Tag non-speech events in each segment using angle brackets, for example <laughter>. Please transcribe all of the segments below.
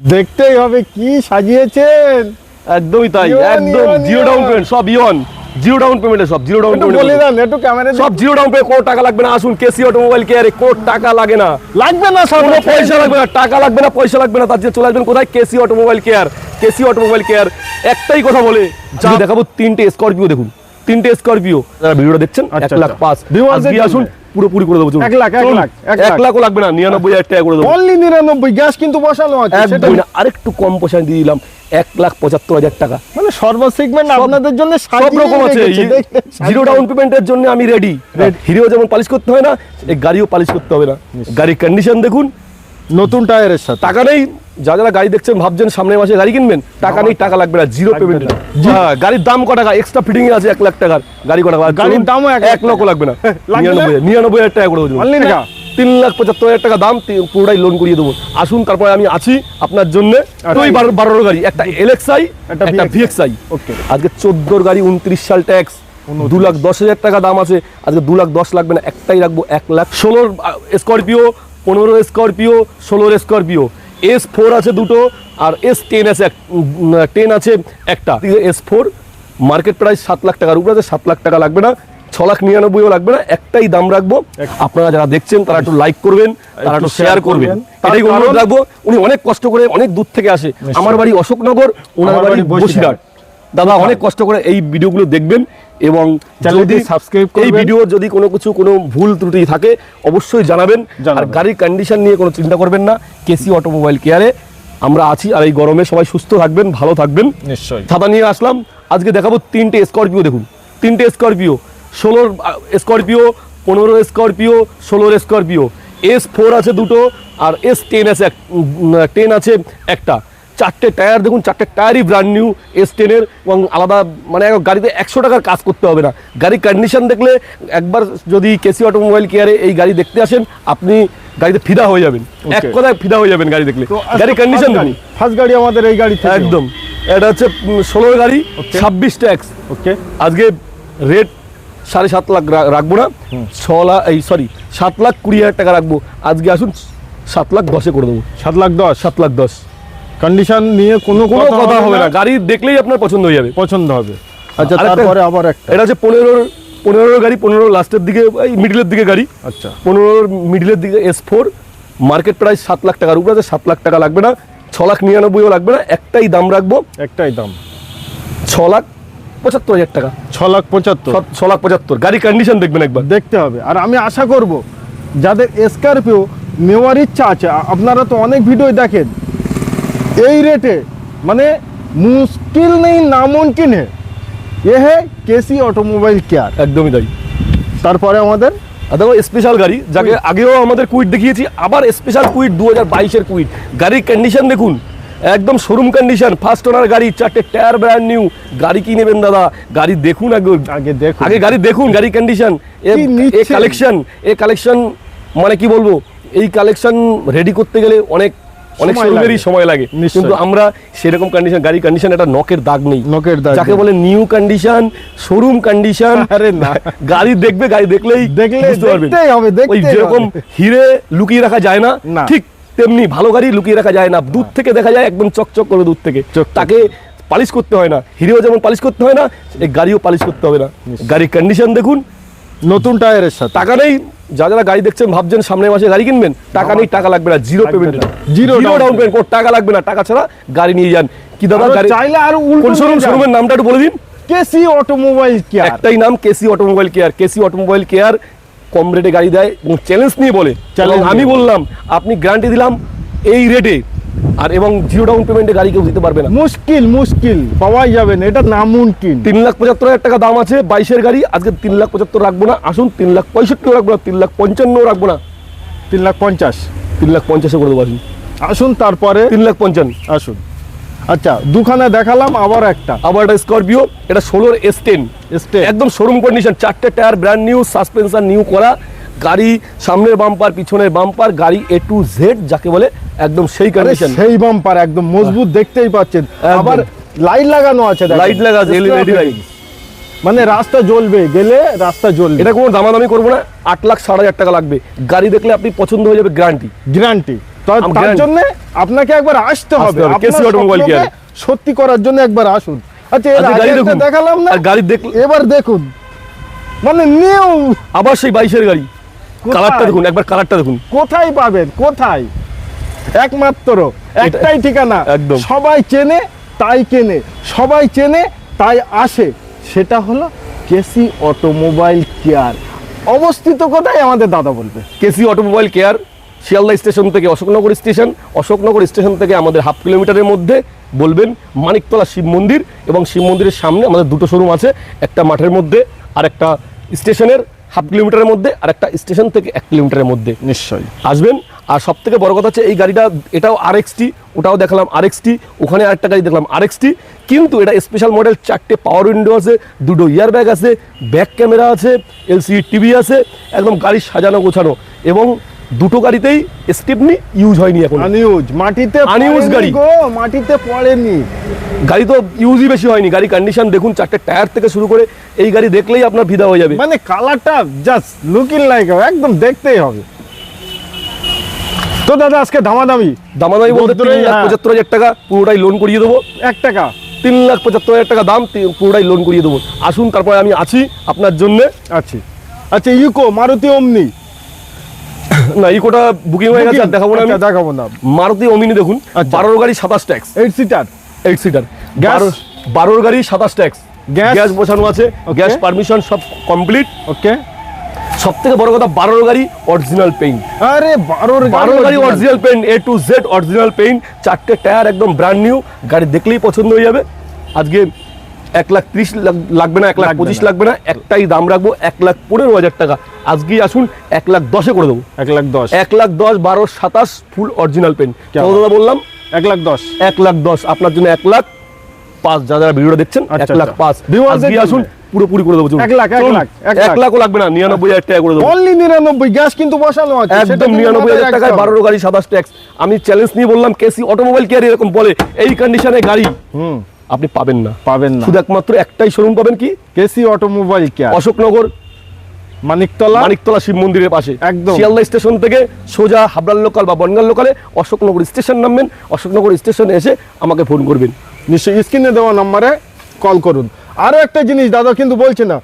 দেখতেই হবে কি সাজিয়েছেন। একদমই তাই একদম জিরো ডাউন পেমেন্ট সব ইয়ন জিরো ডাউন পেমেন্টে সব জিরো ডাউন একটু বলে পেমেন্ট দেন একটু ক্যামেরা সব জিরো ডাউন পেমেন্ট কোনো টাকা লাগবে না আসুন কেসি অটোমোবাইল কেয়ারে কোনো টাকা লাগে না। লাগবে না সব কোনো পয়সা লাগবে না টাকা লাগবে না পয়সা লাগবে না তার জন্য চলে আসবেন কোথায়? KC automobile care KC automobile care একটাই কথা বলে যা দেখাবো তিনটে স্করপিও দেখুন তিনটে স্করপিও যারা ভিডিওটা দেখছেন এক আচ্ছা, লাখ আচ্ছা। পাঁচ। আসুন। পুরোপুরি করে দেবো এক লাখ, এক লাখ, এক এক লাখও লাগবে না নিরানব্বই হাজার টাকা করে দেবো। অনলি নিরানব্বই গ্যাস কিন্তু বসানো আছে একদমই না আরেকটু কম পয়সা দিয়ে দিলাম এক লাখ পঁচাত্তর হাজার টাকা। মানে সর্ব সেগমেন্ট আপনাদের জন্য সব রকম আছে। জিরো ডাউন পেমেন্টের জন্য আমি রেডি হিরো যেমন পালিশ করতে হয় না এই গাড়িও পালিশ করতে হবে না। গাড়ির কন্ডিশন দেখুন নতুন টায়ারের সাথে। টাকা নেই যা যারা গাড়ি দেখছেন ভাবছেন সামনের মাসে গাড়ি কিনবেন টাকা নেই টাকা লাগবে না জিরো পেমেন্ট হ্যাঁ গাড়ির দাম ক টাকা? এক্সট্রা ফিটিং আছে এক লাখ টাকার। গাড়ি ক টাকা গাড়ির দামও এক লক্ষ লাগবে না। নিরানব্বই নিরানব্বই হাজার টাকা করে দেবো। টাকা? তিন লাখ পঁচাত্তর হাজার টাকা দাম পুরোটাই লোন করিয়ে দেবো। আসুন তারপরে আমি আছি আপনার জন্য। দুই বারো বারোর গাড়ি একটা এলএক্সআই একটা একটা ভিএক্সআই ওকে। আজকে চোদ্দোর গাড়ি উনত্রিশ সাল ট্যাক্স দু লাখ দশ হাজার টাকা দাম আছে। আজকে দু লাখ দশ লাগবে না একটাই রাখব এক লাখ ষোলোর স্করপিও পনেরো স্করপিও ষোলোর স্করপিও। এস ফোর আছে দুটো আর এস টেন আছে টেন আছে একটা। এস ফোর মার্কেট প্রাইস সাত লাখ টাকার উপরে আছে সাত লাখ টাকা লাগবে না ছ লাখ নিরানব্বইও লাগবে না একটাই দাম রাখব। আপনারা যারা দেখছেন তারা একটু লাইক করবেন তারা একটু শেয়ার করবেন। তার এটাই অনুরোধ রাখব উনি অনেক কষ্ট করে অনেক দূর থেকে আসে। আমার বাড়ি অশোকনগর ওনার বাড়ি। বসিরহাট। দাদা অনেক কষ্ট করে এই ভিডিওগুলো দেখবেন। এবং চ্যানেলটি যদি সাবস্ক্রাইব এই। ভিডিওর যদি কোনো কিছু কোনো ভুল ত্রুটি থাকে অবশ্যই জানাবেন। আর গাড়ির কন্ডিশন নিয়ে কোনো চিন্তা করবেন না। কেসি অটোমোবাইল কেয়ারে আমরা আছি আর এই গরমে সবাই সুস্থ থাকবেন ভালো থাকবেন। নিশ্চয়ই। ছাতা নিয়ে আসলাম। আজকে দেখাবো তিনটে স্করপিও দেখুন। তিনটে স্করপিও ষোলোর স্করপিও পনেরো স্করপিও ষোলোর স্করপিও এস ফোর আছে দুটো আর এস টেন আছে টেন আছে একটা। চারটে টায়ার দেখুন চারটে টায়ারই ব্র্যান্ড নিউ এস টেনের এবং আলাদা মানে গাড়িতে একশো টাকার কাজ করতে হবে না। গাড়ির কন্ডিশন দেখলে একবার যদি কেসি অটোমোবাইল কেয়ারে এই গাড়ি দেখতে আসেন আপনি গাড়িতে ফিদা হয়ে যাবেন। এক কথায় ফিদা হয়ে যাবেন গাড়ি দেখলে। গাড়ির কন্ডিশন দেখুন। ফার্স্ট গাড়ি আমাদের এই গাড়ি একদম। এটা হচ্ছে ষোলোর গাড়ি ছাব্বিশ ট্যাক্স ওকে আজকে রেট সাড়ে সাত লাখ রাখব না। ছ লাখ এই সরি সাত লাখ কুড়ি হাজার টাকা রাখব। আজকে আসুন সাত লাখ দশে করে দেবো। সাত লাখ দশ? সাত লাখ দশ। কন্ডিশন নিয়ে কোনো কোনো কথা হবে না। গাড়ি দেখলেই আপনার পছন্দ হয়ে যাবে। পছন্দ হবে। আচ্ছা তারপরে আবার একটা। এটা হচ্ছে পনেরোর পনেরোর গাড়ি পনেরো লাস্টের দিকে এই মিডিলের দিকে গাড়ি। আচ্ছা। পনেরোর মিডিলের দিকে এস ফোর মার্কেট প্রাইস সাত লাখ টাকার উপরে আছে সাত লাখ টাকা লাগবে না। ছ লাখ নিরানব্বইও লাগবে না একটাই দাম রাখব। একটাই দাম। ছ লাখ পঁচাত্তর হাজার টাকা। ছ লাখ পঁচাত্তর। ছ লাখ পঁচাত্তর। গাড়ি কন্ডিশন দেখবেন একবার। দেখতে হবে। আর আমি আশা করব যাদের স্করপিও নেওয়ার ইচ্ছা আছে আপনারা তো অনেক ভিডিও দেখেন। এই রেটে মানে মুশকিল নেই নামুমকিন হে। এ হে কেসি অটোমোবাইল কেয়ার একদমই তাই। তারপরে আমাদের? দেখো স্পেশাল গাড়ি যাকে আগেও আমাদের কুইট দেখিয়েছি আবার স্পেশাল কুইট দু হাজার বাইশের কুইট গাড়ির কন্ডিশন দেখুন একদম শোরুম কন্ডিশন ফার্স্ট ওনার গাড়ি চারটে টায়ার ব্র্যান্ড নিউ গাড়ি কি নেবেন দাদা? গাড়ি দেখুন আগে। আগে দেখুন। আগে গাড়ি দেখুন গাড়ি condition? A collection A collection মানে কি বলব? এই কালেকশন রেডি করতে গেলে অনেক অনেক শোরুমেরই সময় লাগে। কিন্তু আমরা সেরকম কন্ডিশন গাড়ি কন্ডিশন একটা নকের দাগ নেই। নখের দাগ যাকে বলে নিউ কন্ডিশন শোরুম কন্ডিশন আরে না। গাড়ি দেখবে গাড়ি দেখলেই দেখলে দেখতেই হবে, ওই যেরকম হিরে লুকিয়ে রাখা যায় না। ঠিক তেমনি ভালো গাড়ি লুকিয়ে রাখা যায় না। দূর থেকে দেখা যায় একদম চকচক করে দূর থেকে। তাকে পালিশ করতে হয় না। হিরেও যেমন পালিশ করতে হয় না এই গাড়িও পালিশ করতে হবে না। গাড়ির কন্ডিশন দেখুন নতুন টায়ারের সাথে। টাকা নেই যা যারা গাড়ি দেখছেন ভাবছেন সামনের মাসে গাড়ি কিনবেন টাকা নেই টাকা লাগবে না zero payment zero down payment কোনো টাকা লাগবে না টাকা ছাড়া গাড়ি নিয়ে যান। কি দাদা গাড়ি চাইলে আর কোন শোরুম। শোরুমের নামটা একটু বলে দিন। KC automobile care. একটাই নাম KC automobile care. KC automobile care কম রেটে গাড়ি দেয় এবং চ্যালেঞ্জ নিয়ে বলে। আমি বললাম আপনি গ্যারান্টি দিলাম এই রেটে আর এবং জিরো ডাউন পেমেন্টে গাড়ি কেউ দিতে পারবে না। মুশকিল মুশকিল পাওয়াই যাবে না এটা নামুমকিন তিন লাখ পঁচাত্তর হাজার টাকা দাম আছে বাইশের গাড়ি আজকে তিন লাখ পঁচাত্তর রাখব না আসুন তিন লাখ পঁয়ষট্টিও রাখব না তিন লাখ পঞ্চান্নও রাখব না। তিন লাখ পঞ্চাশ। তিন লাখ পঞ্চাশে করে দেবো আসুন। আসুন তারপরে। তিন লাখ পঞ্চান্ন। আসুন। আচ্ছা দুখানা দেখালাম আবার একটা। আবার একটা স্করপিও এটা ষোলোর এস টেন। একদম শোরুম কন্ডিশন চারটে tyre brand new suspension new করা। গাড়ি সামনের বাম্পার পিছনের বাম্পার গাড়ি এ টু জেড যাকে বলে একদম সেই কন্ডিশন সেই বাম্পার একদম মজবুত দেখতেই পাচ্ছেন। আবার লাইট লাগানো আছে লাইট লাগা আছে এলইডি লাইট মানে রাস্তা জ্বলবে গেলে রাস্তা জ্বলবে। এটা কোনো দামাদামি করব না আট লাখ ষাট হাজার টাকা লাগবে। গাড়ি দেখলে আপনি পছন্দ হয়ে যাবে গ্যারান্টি গ্যারান্টি তার জন্য আপনাকে একবার আসতে হবে। আপনার KC Automobile সত্যি করার জন্য একবার আসুন। আচ্ছা এর গাড়ি দেখুন। দেখালাম না? গাড়ি দেখলে এবার দেখুন। মানে নিউ আবার সেই বাইশের গাড়ি? কালারটা দেখুন একবার কালারটা দেখুন। কোথায় পাবেন? কোথায়? একমাত্র একটাই ঠিকানা। একদম। সবাই চেনে তাই কেনে। সবাই চেনে তাই আসে। সেটা হলো কেসি অটোমোবাইল কেয়ার। অবস্থিত কোথায়? আমাদের দাদা বলবে। KC automobile care Sealdah station থেকে অশোকনগর স্টেশন। অশোকনগর স্টেশন থেকে আমাদের হাফ কিলোমিটারের মধ্যে বলবেন মানিকতলা শিব মন্দির এবং শিব মন্দিরের সামনে আমাদের দুটো শোরুম আছে। একটা মাঠের মধ্যে আর একটা স্টেশনের। হাফ কিলোমিটারের মধ্যে আর একটা স্টেশন থেকে এক কিলোমিটারের মধ্যে। নিশ্চয়ই। আসবেন? আর সব থেকে বড় কথা হচ্ছে এই গাড়িটা এটাও আর এক্সটি ওটাও দেখলাম আর এক্সটি ওখানে আরেকটা গাড়ি দেখলাম আর এক্সটি কিন্তু এটা স্পেশাল মডেল চারটে পাওয়ার উইন্ডো আছে দুটো ইয়ার ব্যাগ আছে ব্যাক ক্যামেরা আছে এলসিডি টিভি আছে একদম গাড়ি সাজানো গোছানো। এবং দুটো গাড়িতেই স্টেপনি ইউজ হয়নি এখন। আনিউজ মাটিতে পড়েনি গাড়ি। গো মাটিতে পড়েনি। গাড়ি তো ইউজই বেশি হয়নি। গাড়ি কন্ডিশন দেখুন চারটে টায়ার থেকে শুরু করে এই গাড়ি দেখলেই আপনার ফিদা হয়ে যাবে। মানে কালারটা জাস্ট লুকিং লাইক একদম দেখতেই হবে। তো দাদা আজকে দামাদামি। দামাদামি বলতে তিন লাখ হ্যাঁ। পঁচাত্তর হাজার টাকা পুরোটাই লোন করিয়ে দেবো। এক টাকা। তিন লাখ পঁচাত্তর হাজার টাকা দাম পুরোটাই লোন করিয়ে দেবো। আসুন তারপরে আমি আছি আপনার জন্য। আছি। আচ্ছা ইউকো মারুতি ওমনি। না ইকোটা বুকিং হয়ে গেছে আর দেখাবো না আমি। আচ্ছা, দেখাবো না মারুতি অমিনি দেখুন আচ্ছা। বারোর গাড়ি সাতাশ tax eight seater eight seater gas? বারোর গাড়ি সাতাশ ট্যাক্স গ্যাস? গ্যাস বসানো আছে. গ্যাস পারমিশন সব কমপ্লিট ওকে সব থেকে বড় কথা বারোর গাড়ি অরিজিনাল পেইন্ট আরে বারোর বারোর গাড়ি। Original paint A to Z original paint চারটে টায়ার একদম ব্র্যান্ড নিউ গাড়ি দেখলেই পছন্দ হয়ে যাবে। আজকে এক লাখ ত্রিশ লাগবে না এক লাখ পঁচিশ লাগবে না একটাই দাম রাখব এক লাখ পনেরো হাজার টাকা আজকেই আসুন এক লাখ দশে করে দেবো এক লাখ দশ এক লাখ দশ বারো সাতাশ ফুল অরিজিনাল পেন কেমন? দাদা বললাম এক লাখ দশ এক লাখ দশ আপনার জন্য এক লাখ পাঁচ যারা যারা ভিডিওটা দেখছেন এক আচ্ছা, লাখ আচ্ছা। পাঁচ আসুন পুরোপুরি করে দেবো এক লাখ, এক লাখ, এক লাখও লাগবে না নিরানব্বই হাজার টাকা করে দেবো অনলি নিরানব্বই গ্যাস কিন্তু বসানো আছে একদম নিরানব্বই হাজার টাকায়। বারোর গাড়ি সাতাশ ট্যাক্স আমি চ্যালেঞ্জ নিয়ে বললাম কেসি অটোমোবাইল কেয়ার এরকম বলে এই কন্ডিশনে গাড়ি হুম আপনি পাবেন না। পাবেন না। শুধু একমাত্র একটাই শোরুম পাবেন কি? KC automobile care. Ashoknagar Maniktala. Maniktala Shiv মন্দিরের পাশে। একদম। শিয়ালদা স্টেশন থেকে সোজা হাবড়ার লোকাল বা বনগাল লোকালে অশোকনগর স্টেশন নামবেন। অশোকনগর স্টেশনে এসে আমাকে ফোন করবেন। নিশ্চয়ই স্ক্রিনে দেওয়া নাম্বারে কল করুন। আরও একটা জিনিস দাদা কিন্তু বলছে না।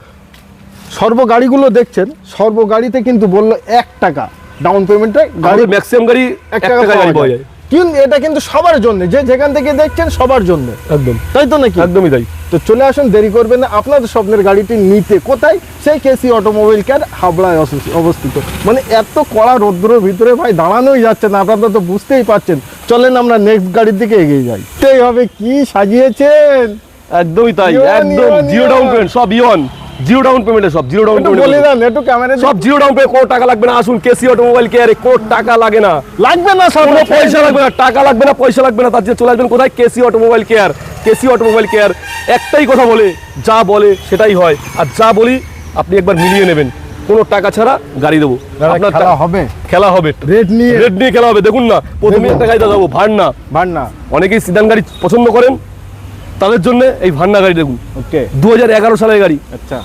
সর্ব গাড়িগুলো দেখছেন সর্ব গাড়িতে কিন্তু বলল এক টাকা। ডাউন পেমেন্টে গাড়ি ম্যাক্সিমাম গাড়ি এক টাকা পাওয়া যায়। কিন্তু এটা কিন্তু সবার জন্য। যে যেখান থেকে দেখছেন সবার জন্য। একদম। তাই তো নাকি? একদমই তাই। তো চলে আসুন দেরি করবেন না। আপনাদের স্বপ্নের গাড়িটি নিতে কোথায়? সেই কেসি অটোমোবাইল কেয়ার হাবড়ায় অবস্থি- অবস্থিত। মানে এত কড়া রৌদ্রের ভিতরে ভাই দাঁড়ানোই যাচ্ছে না। আপনারা তো বুঝতেই পারছেন। চলেন আমরা নেক্সট গাড়ির দিকে এগিয়ে যাই। সেই হবে কি সাজিয়েছেন? একদমই তাই। একদম জিও ডাউন পেমেন্ট সব ইয়ন জিরো ডাউন পেমেন্টে সব জিরো ডাউন বলে পেমেন্ট দেন একটু ক্যামেরা সব জিরো ডাউন পেমেন্ট কোনো টাকা লাগবে না আসুন কেসি অটোমোবাইল কেয়ারে কোনো টাকা লাগে না লাগবে না সব কোনো পয়সা লাগবে না টাকা লাগবে না পয়সা লাগবে না তার জন্য চলে আসবেন কোথায় KC automobile care KC automobile care একটাই কথা বলে যা বলে সেটাই হয় আর যা বলি আপনি একবার মিলিয়ে নেবেন কোনো টাকা ছাড়া গাড়ি দেবো আপনার খেলা হবে খেলা হবে রেড নিয়ে। রেড নিয়ে খেলা হবে। দেখুন না প্রথমে। একটা গাড়িটা দেবো ভান্না ভার না। অনেকেই সিদান গাড়ি পছন্দ করেন। তাদের জন্য এই ভান্না গাড়ি দেখুন। ওকে দু হাজার এগারো সালের গাড়ি। আচ্ছা।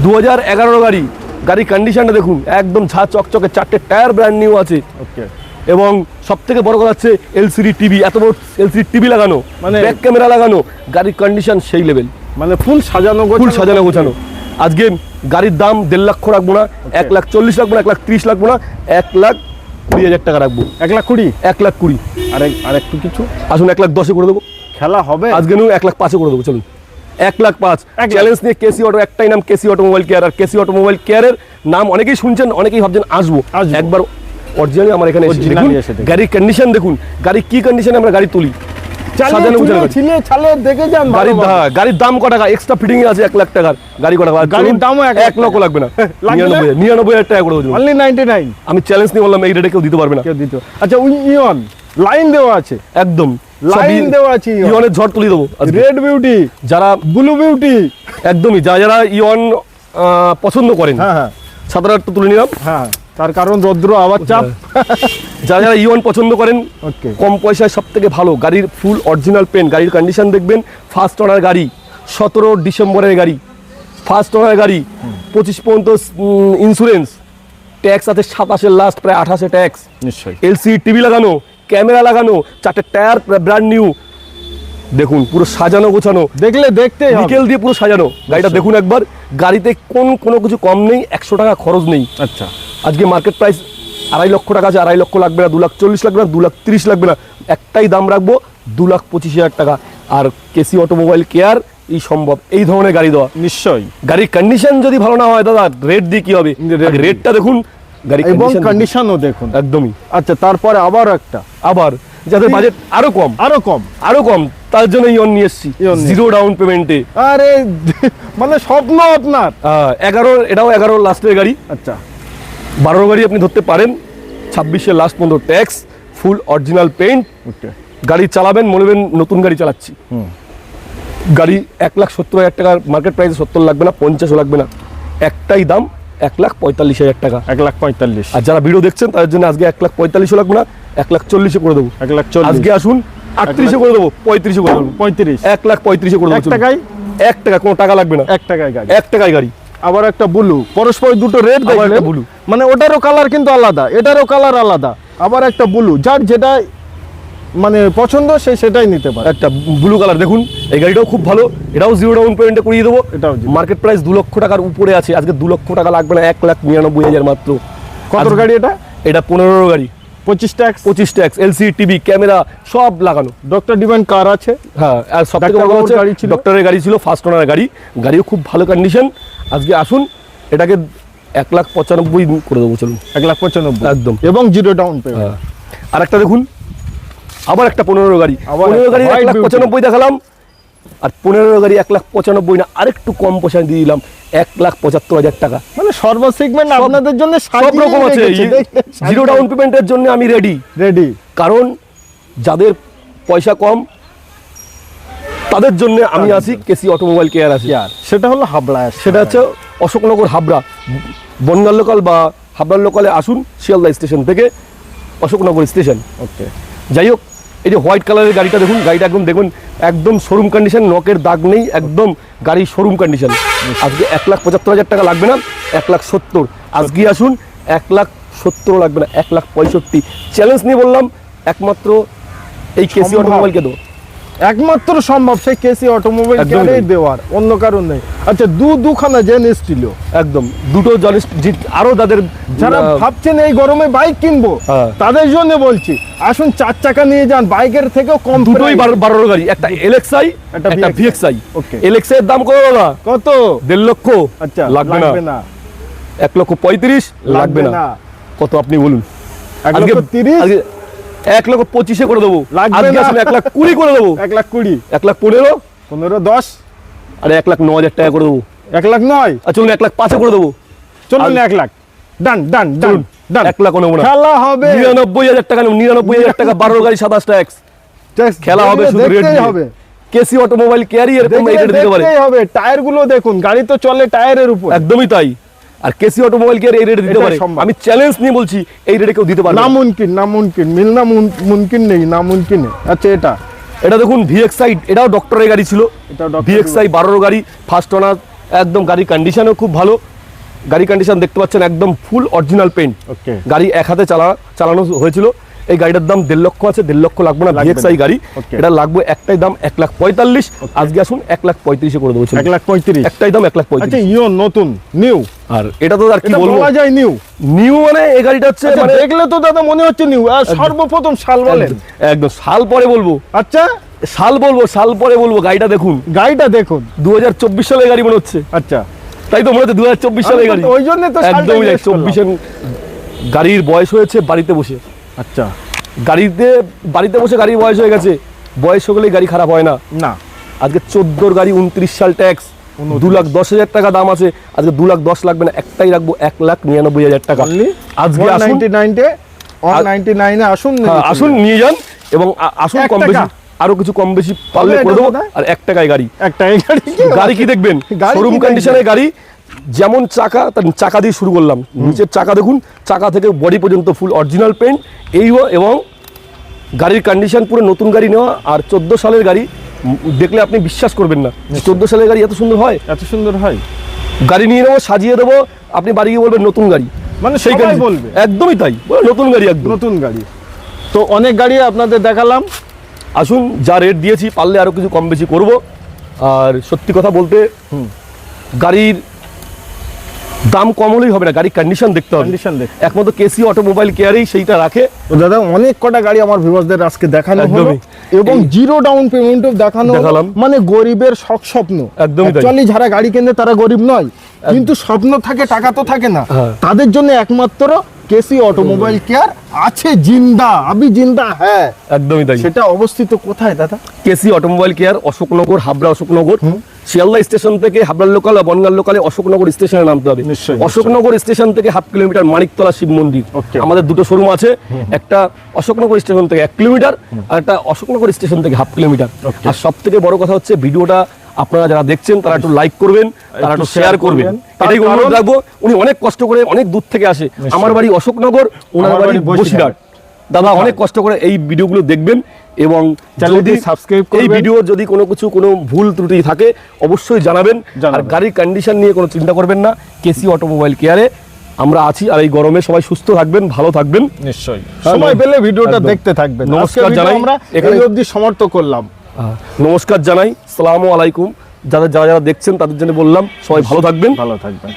দু হাজার এগারো গাড়ি গাড়ির কন্ডিশনটা দেখুন একদম ঝা চকচকে চারটে টায়ার ব্র্যান্ড নিউ আছে। ওকে এবং সব থেকে বড় কথা হচ্ছে এলসিডি টিভি এত বড় এলসিডি টিভি লাগানো মানে- ব্যাক ক্যামেরা লাগানো গাড়ির কন্ডিশন সেই লেভেল মানে ফুল সাজানো ফুল সাজানো গোছানো। আজকে গাড়ির দাম দেড় লক্ষ রাখব না এক লাখ চল্লিশ রাখব না এক লাখ ত্রিশ রাখব না এক লাখ কুড়ি হাজার টাকা রাখব। এক লাখ কুড়ি? এক লাখ কুড়ি। আরেক আরেকটু কিছু? আসুন এক লাখ দশে করে দেবো। খেলা হবে? আজকে নিউ এক লাখ পাঁচে করে দেবো চলুন। এক লাখ পাঁচ। চ্যালেঞ্জ নিয়ে কেসি অটো একটাই নাম কেসি অটোমোবাইল কেয়ার আর কেসি অটোমোবাইল কেয়ারের নাম অনেকেই শুনছেন অনেকেই ভাবছেন আসব। একবার অরিজিনালি আমার এখানে। গাড়ির কন্ডিশন দেখুন। গাড়ির কি কন্ডিশনে আমরা গাড়ি তুলি? গাড়ি। যান গাড়ির গাড়ির দাম ক টাকা? এক্সট্রা ফিটিং আছে এক লাখ টাকার। গাড়ি ক টাকা? গাড়ির দামও এক লক্ষ <laughs> লাগবে না। নিরানব্বই নিরানব্বই হাজার টাকা করে অনলি নাইনটি নাইন আমি চ্যালেঞ্জ নিয়ে বললাম এই রেটে কেউ দিতে পারবে না। কেউ দিত আচ্ছা ইয়ন লাইন দেওয়া আছে। একদম। লাইন দেওয়া আছে ইয়নের ঝড় তুলে দেবো রেড বিউটি যারা ব্লু বিউটি একদমই যারা যারা ইয়ন পছন্দ করেন হ্যাঁ হ্যাঁ। সাতার আটটা তুলে নিলাম। হ্যাঁ তার কারণ রৌদ্র আবার চাপ। <laughs> যারা যারা ইওন পছন্দ করেন ওকে কম পয়সায় সব থেকে ভালো গাড়ির ফুল অরিজিনাল পেন গাড়ির কন্ডিশন দেখবেন ফার্স্ট ওনার গাড়ি সতেরো ডিসেম্বরের গাড়ি ফার্স্ট ওনার গাড়ি পঁচিশ পর্যন্ত ইন্স্যুরেন্স ট্যাক্স আছে সাতাশের লাস্ট প্রায় আঠাশে ট্যাক্স নিশ্চয়ই। এলসি টিভি লাগানো ক্যামেরা লাগানো চারটে টায়ার ব্র্যান্ড নিউ দেখুন পুরো সাজানো গোছানো। দেখলে দেখতে হবে। নিকেল দিয়ে পুরো সাজানো। গাড়িটা দেখুন একবার। গাড়িতে কোন কোনো কিছু কম নেই একশো টাকা খরচ নেই। আচ্ছা। আজকে মার্কেট প্রাইস আড়াই লক্ষ টাকা আছে আড়াই লক্ষ লাগবে না দু লাখ চল্লিশ লাগবে না দু লাখ তিরিশ লাগবে না। একটাই দাম রাখব দু লাখ পঁচিশ হাজার টাকা। আর কেসি অটোমোবাইল কেয়ার এই সম্ভব। এই ধরনের গাড়ি দেওয়া। নিশ্চয়ই। গাড়ির কন্ডিশন যদি ভালো না হয় দাদা রেট দিয়ে কি হবে? রেটটা দেখুন গাড়ি এবং। কন্ডিশনও দেখুন। একদমই। আচ্ছা তারপরে আবার একটা। আবার যাদের বাজেট আরও কম। আরও কম। আরও কম তার জন্য ইয়ন নিয়ে এসছি। জিরো ডাউন পেমেন্টে আরে <laughs> মানে স্বপ্ন আপনার। এগারো এটাও এগারো লাস্টের গাড়ি। আচ্ছা। বারো গাড়ি আপনি ধরতে পারেন। ছাব্বিশের লাস্ট পর্যন্ত ট্যাক্স ফুল অরিজিনাল গাড়ি চালাবেন মনে নতুন গাড়ি চালাচ্ছি। গাড়ি এক লাখ সত্তর হাজার টাকার মার্কেট প্রাইসে সত্তর লাগবে না পঞ্চাশও লাগবে না। একটাই দাম এক লাখ পঁয়তাল্লিশ হাজার টাকা। এক লাখ পঁয়তাল্লিশ। আর যারা ভিডিও দেখছেন তাদের জন্য আজকে এক লাখ পঁয়তাল্লিশও লাগবে না এক লাখ চল্লিশে করে দেবো। এক লাখ চল্লিশ। আজকে আসুন আটত্রিশে করে দেবো পঁয়ত্রিশে করে দেবো। পঁয়ত্রিশ। এক লাখ পঁয়ত্রিশে করে দেবো। টাকায়? এক টাকা কোনো টাকা লাগবে না। এক টাকায় গাড়ি। এক টাকায় গাড়ি। আবার একটা ব্লু। পরস্পর দুটো রেড দেখলে একটা blue। মানে ওটারও কালার কিন্তু আলাদা এটারও কালার আলাদা। আবার একটা ব্লু। যার যেটা মানে পছন্দ সে সেটাই নিতে পারে। একটা ব্লু কালার দেখুন এই গাড়িটাও খুব ভালো। এটাও জিরো ডাউন পেমেন্টে করিয়ে দেবো। এটাও মার্কেট প্রাইস দু লক্ষ টাকার উপরে আছে। আজকে দু লক্ষ টাকা লাগবে না এক লাখ নিরানব্বই হাজার মাত্র। কত গাড়ি এটা? এটা পনেরো গাড়ি। পঁচিশ ট্যাক্স? পঁচিশ ট্যাক্স এলসি টিভি ক্যামেরা সব লাগানো। ডক্টর ডিমান্ড কার আছে? হ্যাঁ আর সব থেকে বড় হচ্ছে গাড়ি ছিল? ডক্টরের গাড়ি ছিল ফার্স্ট ওনার গাড়ি। গাড়িও খুব ভালো কন্ডিশন আজকে আসুন এটাকে এক লাখ পঁচানব্বই করে দেবো চলুন। এক লাখ পঁচানব্বই। একদম। এবং জিরো ডাউন পেমেন্ট আর একটা দেখুন। আবার একটা পনেরো গাড়ি। পনেরো গাড়ি এক লাখ পঁচানব্বই দেখালাম আর পনেরো গাড়ি এক লাখ পঁচানব্বই না আরেকটু কম পয়সা দিয়ে দিলাম এক লাখ পঁচাত্তর হাজার টাকা। মানে সর্ব সেগমেন্ট আপনাদের জন্য সব রকম আছে। জিরো ডাউন পেমেন্টের জন্য আমি রেডি রেডি কারণ যাদের পয়সা কম তাদের জন্য আমি আছি কেসি অটোমোবাইল কেয়ার আছি আর সেটা হলো হাবড়া সেটা হচ্ছে অশোকনগর হাবড়া। বনগাঁ লোকাল বা হাবড়ার লোকালে আসুন শিয়ালদা স্টেশন থেকে অশোকনগর স্টেশন। ওকে যাই হোক এই যে হোয়াইট কালারের গাড়িটা দেখুন গাড়িটা একদম দেখুন একদম শোরুম কন্ডিশন নকের দাগ নেই একদম গাড়ির শোরুম কন্ডিশন আজকে এক লাখ পঁচাত্তর হাজার টাকা লাগবে না এক লাখ সত্তর। আজকে আসুন এক লাখ সত্তর লাগবে না এক লাখ পঁয়ষট্টি। চ্যালেঞ্জ নিয়ে বললাম একমাত্র এই কেসি। অটোমোবাইলকে দেবো। একমাত্র সম্ভব সেই কেসি অটোমোবাইল কেয়ারেই দেওয়ার অন্য কারণ নেই। আচ্ছা দু দুখানা জেন এসছিল একদম দুটো জলিস আরও যাদের যারা ভাবছেন এই গরমে বাইক কিনবো হ্যাঁ। তাদের জন্য বলছি আসুন চার চাকা নিয়ে যান বাইকের থেকেও কম দুটোই বারো বারোর গাড়ি একটা এলএক্সআই একটা ভিএক্সআই Okay. এলএক্সআই এর দাম কত দাদা? কত? দেড় লক্ষ। আচ্ছা লাগবে না। এক লক্ষ পঁয়ত্রিশ লাগবে না। কত আপনি বলুন। আজকে তিরিশ? এক লক্ষ পঁচিশে করে দেবো। এক লাখ কুড়ি করে দেবো। এক লাখ কুড়ি। এক লাখ পনেরো? পনেরো দশ? আর এক লাখ ন হাজার টাকা করে দেবো। এক লাখ নয়? আর চলুন এক লাখ পাঁচে করে দেবো। চলুন এক লাখ। ডান ডান ডান ডান। এক লাখ নেব না। খেলা হবে। নিরানব্বই হাজার টাকা নেব নিরানব্বই হাজার টাকা বারো গাড়ি সাতাশ ট্যাক্স খেলা হবে শুধু রেট হবে। কেসি অটোমোবাইল ক্যারি এরকম রেট দিতে পারে। হবে। টায়ারগুলো দেখুন গাড়ি তো চলে টায়ারের উপর। একদমই তাই। আর কেসি অটোমোবাইল কেয়ার এই রেটে দিতে পারে? আমি চ্যালেঞ্জ নিয়ে বলছি এই রেটে কেউ দিতে পারে না। না। মুমকিন না মুমকিন মিলনা মুন- মুমকিন নেই না মুমকিন আচ্ছা এটা? এটা দেখুন ভিএক্সআই এটাও ডক্টরের গাড়ি ছিল। ডক্টরের ভিএক্সআই বারোর গাড়ি ফার্স্ট ওনার একদম গাড়ির কন্ডিশনও খুব ভালো। গাড়ি কন্ডিশন দেখতে পাচ্ছেন একদম ফুল অরিজিনাল পেন্ট ওকে গাড়ি এক হাতে চালা চালানো হয়েছিল। এই গাড়িটার দাম দেড় লক্ষ আছে দেড় লক্ষ লাগবে না ভিএক্সআই গাড়ি। এটা লাগবে একটাই দাম এক লাখ পঁয়তাল্লিশ। আজকে আসুন এক লাখ পঁয়ত্রিশে করে দেবো। এক লাখ পঁয়ত্রিশ। একটাই দাম এক লাখ আচ্ছা পঁয়ত্রিশ ইও নতুন নিউ। আর এটা তো আর কি বলব? বলা যায় নিউ নিউ মানে এই গাড়িটা হচ্ছে আচ্ছা মানে দেখলে তো দাদা মনে হচ্ছে নিউ সর্বপ্রথম সাল বলেন। একদম- একদম। সাল পরে বলব। আচ্ছা। সাল বলব সাল পরে বলব গাড়িটা দেখুন। গাড়িটা দেখুন। দু হাজার চব্বিশ সালের গাড়ি মনে হচ্ছে। আচ্ছা। তাই তো মনে হচ্ছে দু হাজার চব্বিশ সালের গাড়ি। ওই জন্য তো চব্বিশের গাড়ির বয়স হয়েছে বাড়িতে বসে। আচ্ছা। গাড়িতে বাড়িতে বসে গাড়ির বয়স হয়ে গেছে। বয়স হয়ে গাড়ি খারাপ হয় না। না। আজকে চোদ্দোর গাড়ি উনত্রিশ সাল ট্যাক্স। দু লাখ দশ হাজার টাকা দাম আছে। আজকে দু লাখ দশ লাগবে না একটাই রাখব এক লাখ নিরানব্বই হাজার টাকা। আজকে আসুন। নাইনটি নাইনটে নাইনটি নাইনে আসুন হ্যাঁ, আসুন নিয়ে যান এবং আসুন কম বেশি আরও কিছু কম বেশি পারলে করে দেবো আর এক টাকায় গাড়ি। একটা এই গাড়ি কি গাড়ি কি দেখবেন? শোরুম কন্ডিশনের গাড়ি যেমন চাকা তার চাকা দিয়ে শুরু করলাম। নিচের চাকা দেখুন চাকা থেকে বডি পর্যন্ত ফুল অরিজিনাল পেন্ট এই এবং গাড়ির কন্ডিশন পুরো নতুন গাড়ি নেওয়া আর চোদ্দ সালের গাড়ি দেখলে আপনি বিশ্বাস করবেন না। চোদ্দ সালের গাড়ি এত সুন্দর হয়? এত সুন্দর হয়। গাড়ি নিয়ে নেব সাজিয়ে দেবো আপনি বাড়ি গিয়ে বলবেন নতুন গাড়ি। মানে সেই গাড়ি বলবে। একদমই তাই। নতুন গাড়ি একদম। নতুন গাড়ি। তো অনেক গাড়ি আপনাদের দেখালাম। আসুন যা রেট দিয়েছি পারলে আরও কিছু কম বেশি করব। আর সত্যি কথা বলতে গাড়ির দাম কম হলেই হবে না গাড়ির কন্ডিশন দেখতে হবে। কন্ডিশন দেখ একমাত্র কেসি অটোমোবাইল কেয়ারেই সেইটা রাখে। তো দাদা অনেক কটা গাড়ি আমার ভিউয়ারদের আজকে দেখানো হলো এবং জিরো ডাউন পেমেন্টও দেখানো হলো। মানে গরিবের শখ স্বপ্ন। একদমই। অ্যাকচুয়ালি যারা গাড়ি কেনে তারা গরিব নয়। কিন্তু স্বপ্ন থাকে টাকা তো থাকে না। হ্যাঁ। তাদের জন্য একমাত্র কেসি অটোমোবাইল কেয়ার আছে জিন্দা আবি জিন্দা হ্যাঁ। একদমই তাই। সেটা অবস্থিত কোথায় দাদা? KC automobile care Ashoknagar Habra Ashoknagar. Sealdah station থেকে হাবড়ার লোকাল বা বনগাঁ লোকালে অশোকনগর স্টেশনে নামতে হবে। অশোকনগর স্টেশন থেকে হাফ কিলোমিটার মানিকতলা শিব মন্দির. আমাদের দুটো শোরুম আছে একটা অশোকনগর স্টেশন থেকে এক কিলোমিটার আর একটা অশোকনগর স্টেশন থেকে হাফ কিলোমিটার। আর সব থেকে বড় কথা হচ্ছে ভিডিওটা আপনারা যারা দেখছেন তারা একটু লাইক করবেন তারা একটু শেয়ার করবেন। এটাই অনুরোধ রাখব উনি অনেক কষ্ট করে অনেক দূর থেকে আসে। আমার বাড়ি অশোকনগর ওনার বাড়ি বসিরহাট। দাদা অনেক কষ্ট করে এই ভিডিওগুলো দেখবেন এবং চ্যানেলটি যদি সাবস্ক্রাইব এই। ভিডিওর যদি কোনো কিছু কোনো ভুল ত্রুটি থাকে অবশ্যই জানাবেন। আর গাড়ির কন্ডিশন নিয়ে কোনো চিন্তা করবেন না। কেসি অটোমোবাইল কেয়ারে আমরা আছি আর এই গরমে সবাই সুস্থ থাকবেন ভালো থাকবেন। নিশ্চয়ই। সময় পেলে ভিডিওটা দেখতে থাকবেন। নমস্কার জানাই। আমরা এখানে- অবধি সমর্থ করলাম। নমস্কার জানাই, সালামু আলাইকুম। যারা যারা যারা দেখছেন, তাদের জন্য বললাম, সবাই ভালো থাকবেন। ভালো থাকবেন।